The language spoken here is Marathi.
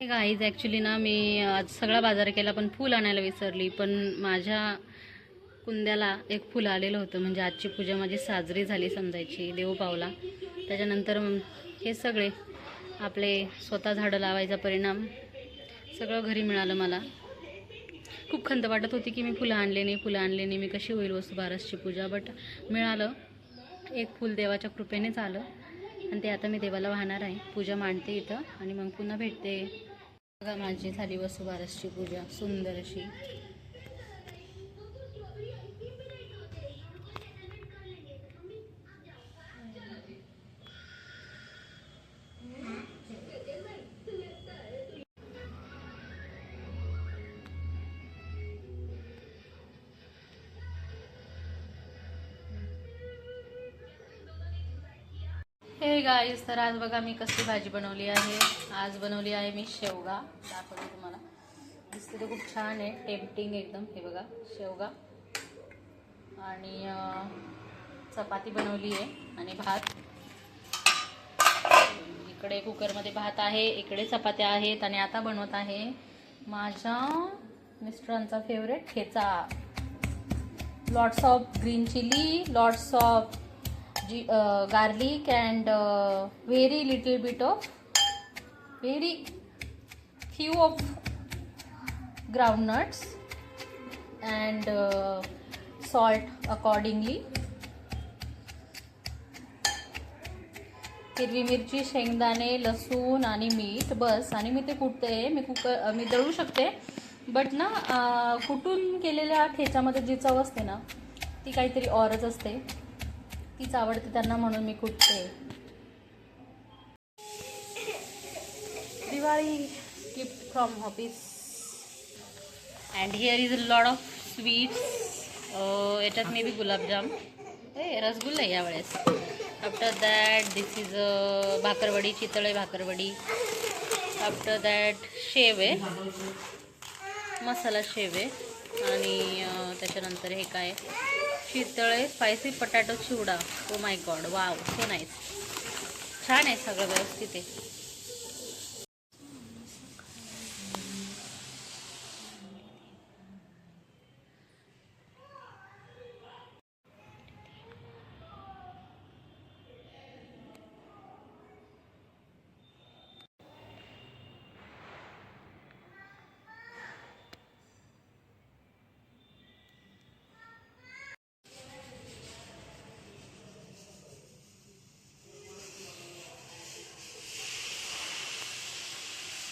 गाईज ॲक्च्युली ना मी आज सगळा बाजार केला पण फूल आणायला विसरली. पण माझ्या कुंद्याला एक फूल आलेलं होतं. म्हणजे आजची पूजा माझी साजरी झाली समजायची देव पावला. त्याच्यानंतर हे सगळे आपले स्वतः झाडं लावायचा परिणाम सगळं घरी मिळालं मला. खूप खंत वाटत होती की मी फुलं आणले नाही फुलं आणले नाही मी कशी होईल वसुबारसची पूजा. बट मिळालं एक फूल देवाच्या कृपेनेच आलं. आणि ते आता मी देवाला वाहणार आहे. पूजा मांडते इथं आणि मग पुन्हा भेटते. बघा माझी झाली वसुबारसची पूजा. सुंदर अशी. हे गाईस तर आज बघा मी कसली भाजी बनवली आहे. आज बनवली आहे मी शेवगा. दाखवते तुम्हाला. दिसते ते खूप छान आहे. टेम्पटिंग एकदम. हे बघा शेवगा. आणि चपाती बनवली आहे आणि भात. इकडे कुकरमध्ये भात आहे इकडे चपात्या आहेत आणि आता बनवत आहे माझ्या मिस्टरांचा favourite thecha. Lots of green chilli lots of G garlic and very little bit of very few of groundnuts and uh, salt accordingly. हिरवी मिरची शेंगदाणे लसूण आणि मीठ बस. आणि मी ते कुटते मी कुकर मी दळू शकते. बट ना कुठून कुटून केलेल्या ठेच्यामध्ये जी चव असते ना ती काहीतरी ऑरच असते. तीच आवडते त्यांना म्हणून मी कुटते Diwali gift from office and here is a lot of sweets याच्यात may be gulabjam. A rasgulla आहे यावेळेस. After that this is a bhakarwadi Chitale bhakarwadi. After that sev. आहे मसाला शेव. आहे आणि अ, त्याच्यानंतर हे काय? Chitale spicy potato chivda. Oh my god wow so nice छान आहे सगळं व्यवस्थित आहे.